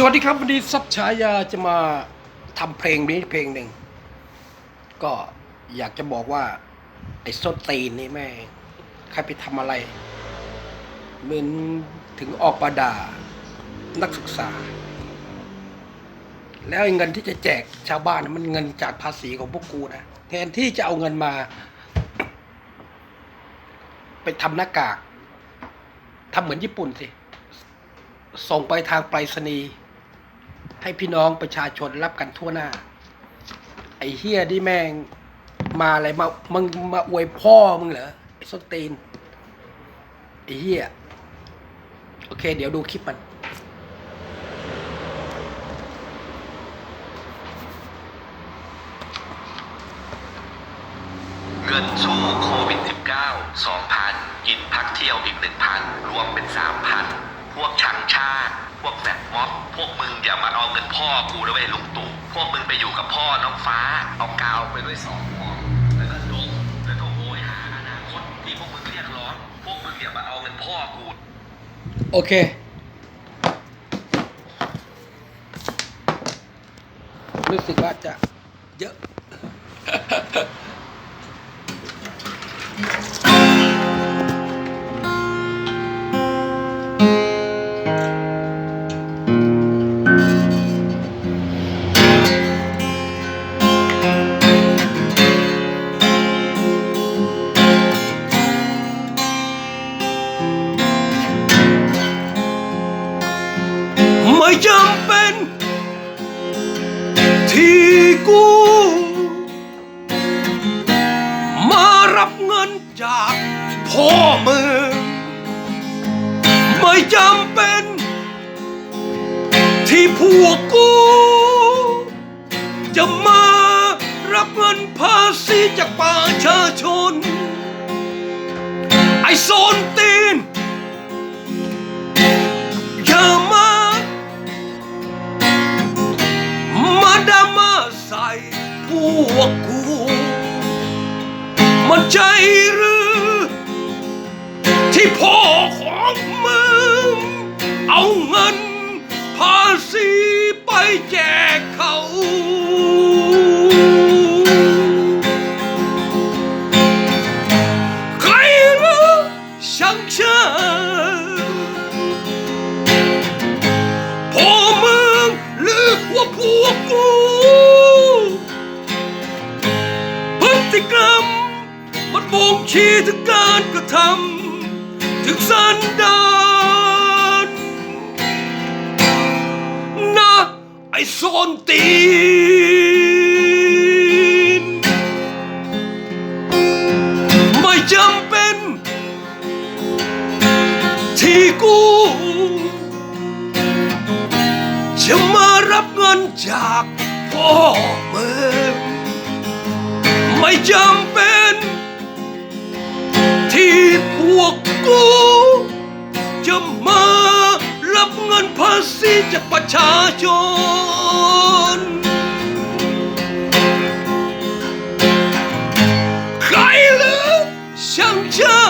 สวัสดีครับวันนี้ซับฉายาจะมาทำเพลงนี้เพลงหนึ่ง ก็อยากจะบอกว่า ไอ้ส้นตีนนี่แม่งใครไปทำอะไร เหมือนถึงออกประดา นักศึกษา แล้วเงินที่จะแจกชาวบ้านมันเงินจากภาษีของพวกกูนะแทนที่จะเอาเงินมา ไปทำหน้ากากทำเหมือนญี่ปุ่นสิส่งไปทางไปรษณีย์ ให้พี่น้องประชาชนรับกันทั่วหน้า ไอ้เฮียที่แม่งมาอะไรมามึงมาอวยพ่อมึงเหรอไอ้ส้นตีนไอ้เฮียโอเค เดี๋ยวดูคลิปมันเงินสู้โควิด -19 2,000 กินพักเที่ยวอีก 1,000 รวมเป็น 3,000 พวกชังชาติ พวกแฟดม็อบพวกมึงอย่ามาเอาเงินพ่อกูแล้วไปลุงตู่พวกมึงไปอยู่กับพ่อน้องฟ้า เอากาวไปด้วยสองหัวแล้วก็ดมแล้วก็โวยหาอนาคตที่พวกมึงเรียกร้องพวกมึงอย่ามาเอาเงินพ่อกูโอเครู้สึกว่าจะเยอะ จำเป็น ที่กูมารับเงินจากพ่อมึงไม่จำเป็น ที่พวกกู จะมารับเงินภาษีจากประชาชน ไอโซนตี วกกูมันใจหรือ ที่พ่อของมึง เอาเงินภาษีไปแจกเขา ติกรรม มันบ่งชี้ถึงการกระทำถึงสันดานนะไอ้โซนตีน ไม่จำเป็น ที่กูจะมารับเงินจากพ่อมึง ไม่จำเป็น ที่พวกกู จะมารับเงินภาษีจากประชาชน ใครหรือช่างชา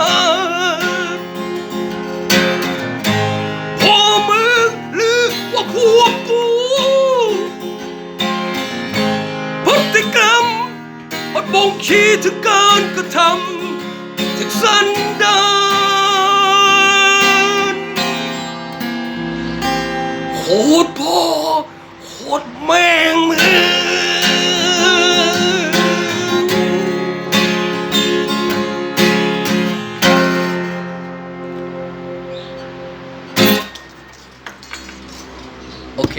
มันบ่งชี้ถึงการกระทำถึงสันดานโคตรพ่อโคตรแม่งมึงโอเค